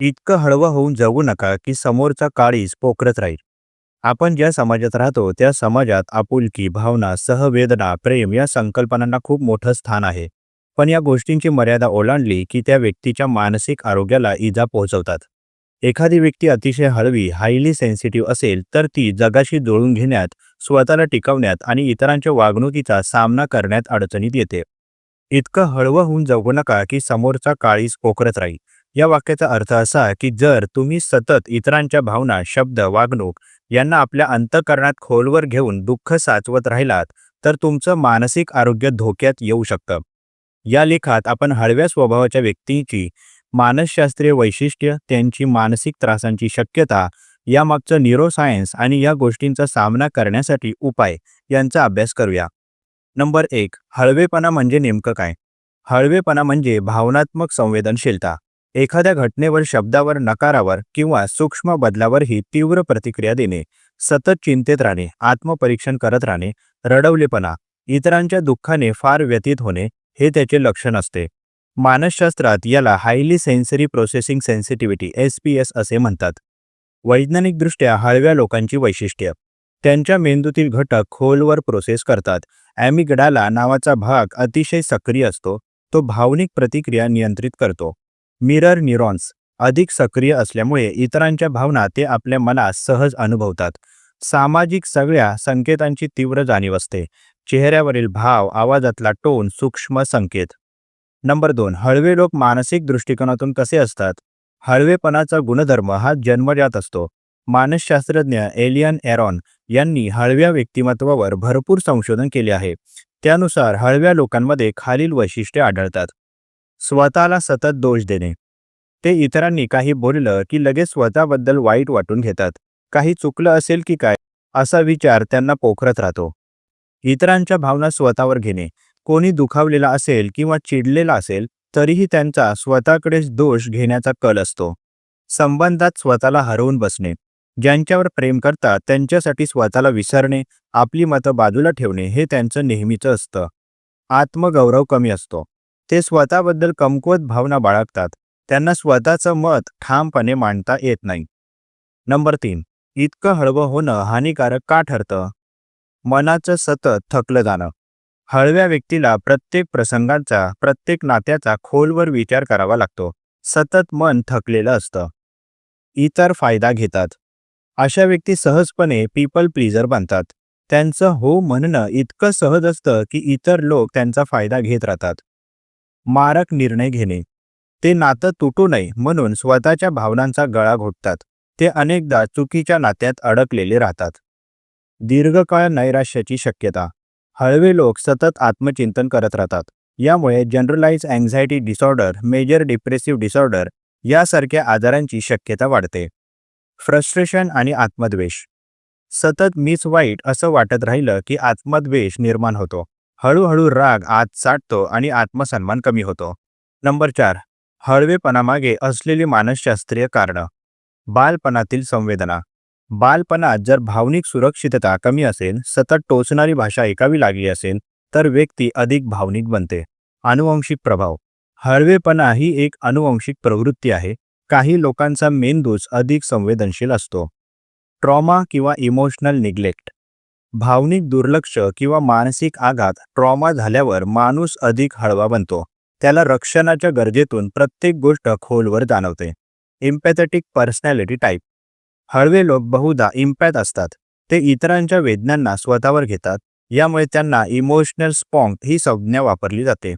इतकं हळवं होऊन जगू नका की समोरचा काळीस पोखरत राहील. आपण ज्या समाजात राहतो त्या समाजात आपुलकी भावना सहवेदना प्रेम या संकल्पनांना खूप मोठं स्थान आहे. पण या गोष्टींची मर्यादा ओलांडली की त्या व्यक्तीच्या मानसिक आरोग्याला इजा पोहोचवतात. एखादी व्यक्ती अतिशय हळवी हायली सेन्सिटिव्ह असेल तर ती जगाशी जुळून घेण्यात स्वतःला टिकवण्यात आणि इतरांच्या वागणुकीचा सामना करण्यात अडचणीत येते. इतकं हळवं होऊन जगू नका की समोरचा काळीस पोखरत राहील. या वाक्याचा अर्थ असा की जर तुम्ही सतत इतरांच्या भावना शब्द वागणूक यांना आपल्या अंतकरणात खोलवर घेऊन दुःख साचवत राहिलात तर तुमचं मानसिक आरोग्य धोक्यात येऊ शकतं. या लेखात आपण हळव्या स्वभावाच्या व्यक्तींची मानसशास्त्रीय वैशिष्ट्य त्यांची मानसिक त्रासांची शक्यता यामागचं न्यूरोसायन्स आणि या गोष्टींचा सामना करण्यासाठी उपाय यांचा अभ्यास करूया. नंबर एक हळवेपणा म्हणजे नेमकं काय? हळवेपणा म्हणजे भावनात्मक संवेदनशीलता. एखाद्या घटनेवर शब्दावर नकारावर किंवा सूक्ष्म बदलावरही तीव्र प्रतिक्रिया देणे सतत चिंतेत राहणे आत्मपरीक्षण करत राहणे रडवलेपणा इतरांच्या दुःखाने फार व्यतीत होणे हे त्याचे लक्षण असते. मानसशास्त्रात याला highly sensory processing sensitivity S P S असे म्हणतात. वैज्ञानिकदृष्ट्या हळव्या लोकांची वैशिष्ट्य. त्यांच्या मेंदूतील घटक खोलवर प्रोसेस करतात. ॲमिगडाला नावाचा भाग अतिशय सक्रिय असतो. तो भावनिक प्रतिक्रिया नियंत्रित करतो. मिरर न्यूरॉन्स अधिक सक्रिय असल्यामुळे इतरांच्या भावना ते आपल्या मनात सहज अनुभवतात. सामाजिक सगळ्या संकेतांची तीव्र जाणीव असते. चेहऱ्यावरील भाव आवाजातला टोन सूक्ष्म संकेत. नंबर दोन हळवे लोक मानसिक दृष्टिकोनातून कसे असतात? हळवेपणाचा गुणधर्म हा जन्मजात असतो. मानसशास्त्रज्ञ एलियन एरॉन यांनी हळव्या व्यक्तिमत्वावर भरपूर संशोधन केले आहे. त्यानुसार हळव्या लोकांमध्ये खालील वैशिष्ट्ये आढळतात. स्वतःला सतत दोष देणे. ते इतरांनी काही बोललं की लगेच स्वतःबद्दल वाईट वाटून घेतात. काही चुकलं असेल की काय? असा विचार त्यांना पोखरत राहतो. इतरांच्या भावना स्वतःवर घेणे. कोणी दुखावलेला असेल किंवा चिडलेला असेल तरीही त्यांचा स्वतःकडेच दोष घेण्याचा कल असतो. संबंधात स्वतःला हरवून बसणे. ज्यांच्यावर प्रेम करतात त्यांच्यासाठी स्वतःला विसरणे आपली मतं बाजूला ठेवणे हे त्यांचं नेहमीचं असतं. आत्मगौरव कमी असतो. ते स्वतःबद्दल कमकुवत भावना बाळगतात. त्यांना स्वतःचं मत ठामपणे मांडता येत नाही. नंबर तीन. इतकं हळवं होणं हानिकारक का ठरतं? मनाचं सतत थकलं जाणं. हळव्या व्यक्तीला प्रत्येक प्रसंगांचा प्रत्येक नात्याचा खोलवर विचार करावा लागतो. सतत मन थकलेलं असतं. इतर फायदा घेतात. अशा व्यक्ती सहजपणे पीपल प्लीजर बनतात. त्यांचं हो म्हणणं इतकं सहज असतं की इतर लोक त्यांचा फायदा घेत राहतात. मारक निर्णय घेणे. ते नातं तुटू नये म्हणून स्वतःच्या भावनांचा गळा घोटतात. ते अनेकदा चुकीच्या नात्यात अडकलेले राहतात. दीर्घकाळ नैराश्याची शक्यता. हळवे लोक सतत आत्मचिंतन करत राहतात. यामुळे generalized anxiety disorder major depressive disorder यासारख्या आजारांची शक्यता वाढते. फ्रस्ट्रेशन आणि आत्मद्वेष. सतत मीच वाईट असं वाटत राहिलं की आत्मद्वेष निर्माण होतो. हळूहळू राग आत साठतो आणि आत्मसन्मान कमी होतो. नंबर चार हळवेपणामागे असलेली मानसशास्त्रीय कारणं. बालपणातील संवेदना. बालपणात जर भावनिक सुरक्षितता कमी असेल सतत टोचणारी भाषा ऐकावी लागली असेल तर व्यक्ती अधिक भावनिक बनते. अनुवंशिक प्रभाव. हळवेपणा ही एक अनुवंशिक प्रवृत्ती आहे. काही लोकांचा मेंदूच अधिक संवेदनशील असतो. ट्रॉमा किंवा इमोशनल निग्लेक्ट. भावनिक दुर्लक्ष किंवा मानसिक आघात ट्रॉमा झाल्यावर माणूस अधिक हळवा बनतो. त्याला रक्षणाच्या गरजेतून प्रत्येक गोष्ट खोलवर जाणवते. इम्पॅथेटिक पर्सनॅलिटी टाईप हळवे लोक बहुधा इम्पॅथ असतात. ते इतरांच्या वेदनांना स्वतःवर घेतात. यामुळे त्यांना इमोशनल स्पॉन्ग ही संज्ञा वापरली जाते.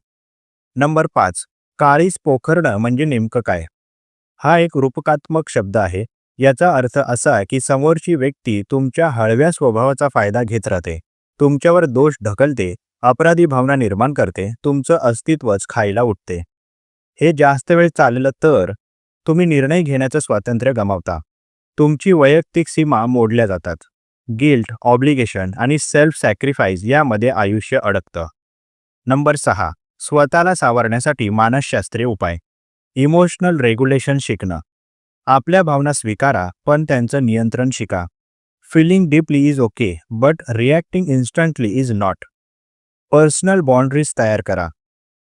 नंबर पाच. काळीस पोखरणं म्हणजे नेमकं काय? हा एक रूपकात्मक शब्द आहे. याचा अर्थ असा की समोरची व्यक्ती तुमच्या हळव्या स्वभावाचा फायदा घेत राहते. तुमच्यावर दोष ढकलते अपराधी भावना निर्माण करते तुमचं अस्तित्वच खायला उठते. हे जास्त वेळ चाललं तर तुम्ही निर्णय घेण्याचं स्वातंत्र्य गमावता. तुमची वैयक्तिक सीमा मोडल्या जातात. गिल्ट ऑब्लिगेशन आणि सेल्फ सॅक्रिफाईस यामध्ये आयुष्य अडकतं. नंबर सहा. स्वतःला सावरण्यासाठी मानसशास्त्रीय उपाय. इमोशनल रेग्युलेशन शिकणं. आपल्या भावना स्वीकारा पण त्यांचं नियंत्रण शिका. Feeling deeply is okay but reacting instantly is not personal boundaries तयार करा.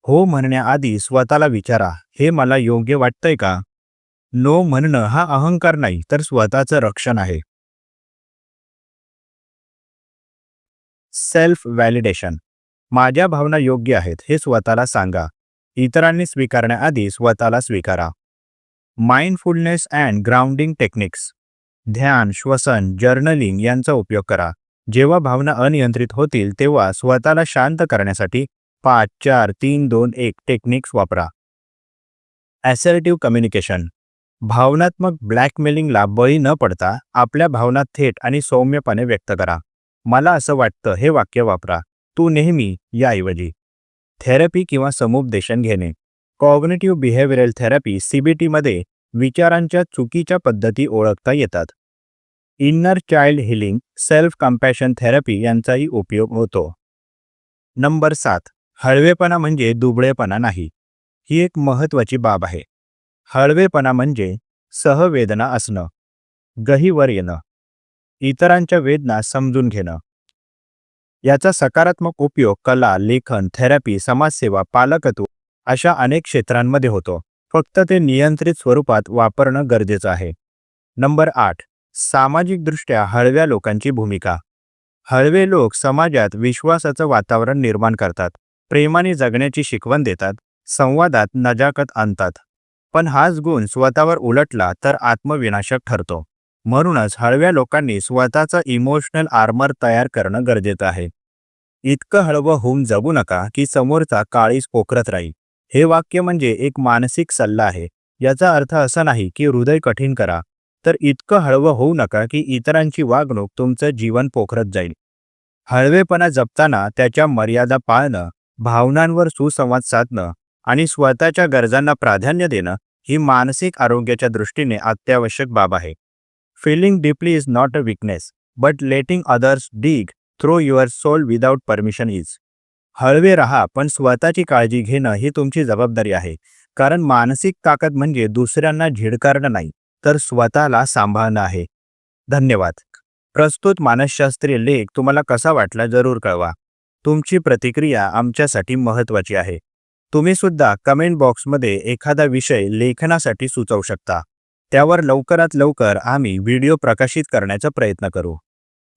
हो म्हणण्याआधी स्वतःला विचारा हे मला योग्य वाटतंय का? नो म्हणणं हा अहंकार नाही तर स्वतःचं रक्षण आहे. सेल्फ व्हॅलिडेशन माझ्या भावना योग्य आहेत हे स्वतःला सांगा. इतरांनी स्वीकारण्याआधी स्वतःला स्वीकारा. माइंडफुलनेस अँड ग्राउंडिंग टेक्निक्स ध्यान श्वसन जर्नलिंग यांचा उपयोग करा. जेव्हा भावना अनियंत्रित होतील तेव्हा स्वतःला शांत करण्यासाठी पाच चार तीन दोन एक टेक्निक्स वापरा. ॲसर्टिव्ह कम्युनिकेशन भावनात्मक ब्लॅकमेलिंगला बळी न पडता आपल्या भावना थेट आणि सौम्यपणे व्यक्त करा. मला असं वाटतं हे वाक्य वापरा. तू नेहमी याऐवजी. थेरपी किंवा समुपदेशन घेणे. कॉग्नेटिव्ह बिहेव्हिअरल थेरपी सीबीटीमध्ये विचारांच्या चुकीच्या पद्धती ओळखता येतात. Inner child healing self compassion therapy यांचाही उपयोग होतो. नंबर सात. हळवेपणा म्हणजे दुबळेपणा नाही. ही एक महत्त्वाची बाब आहे. हळवेपणा म्हणजे सहवेदना असणं गहीवर येणं इतरांच्या वेदना समजून घेणं. याचा सकारात्मक उपयोग कला लेखन थेरपी समाजसेवा पालकत्व अशा अनेक क्षेत्रांमध्ये होतो. फक्त ते नियंत्रित स्वरूपात वापरणं गरजेचं आहे. नंबर आठ. सामाजिकदृष्ट्या हळव्या लोकांची भूमिका. हळवे लोक समाजात विश्वासाचं वातावरण निर्माण करतात. प्रेमाने जगण्याची शिकवण देतात. संवादात नजाकत आणतात. पण हाच गुण स्वतःवर उलटला तर आत्मविनाशक ठरतो. म्हणूनच हळव्या लोकांनी स्वतःचं इमोशनल आर्मर तयार करणं गरजेचं आहे. इतकं हळवं होऊन जगू नका की समोरचा काळीच पोखरत राहील. हे वाक्य म्हणजे एक मानसिक सल्ला आहे. याचा अर्थ असा नाही की हृदय कठीण करा. तर इतकं हळवं होऊ नका की इतरांची वागणूक तुमचं जीवन पोखरत जाईल. हळवेपणा जपताना त्याच्या मर्यादा पाळणं भावनांवर सुसंवाद साधणं आणि स्वतःच्या गरजांना प्राधान्य देणं ही मानसिक आरोग्याच्या दृष्टीने अत्यावश्यक बाब आहे. Feeling deeply is not a weakness but letting others dig through your soul without permission is हळवे राहा पण स्वतःची काळजी घेणं ही तुमची जबाबदारी आहे. कारण मानसिक ताकद म्हणजे दुसऱ्यांना झिडकारणं नाही तर स्वतःला सांभाळणं आहे. धन्यवाद. प्रस्तुत मानसशास्त्रीय लेख तुम्हाला कसा वाटला जरूर कळवा. तुमची प्रतिक्रिया आमच्यासाठी महत्त्वाची आहे. तुम्ही सुद्धा कमेंट बॉक्समध्ये एखादा विषय लेखनासाठी सुचवू शकता. त्यावर लवकरात लवकर आम्ही व्हिडिओ प्रकाशित करण्याचा प्रयत्न करू.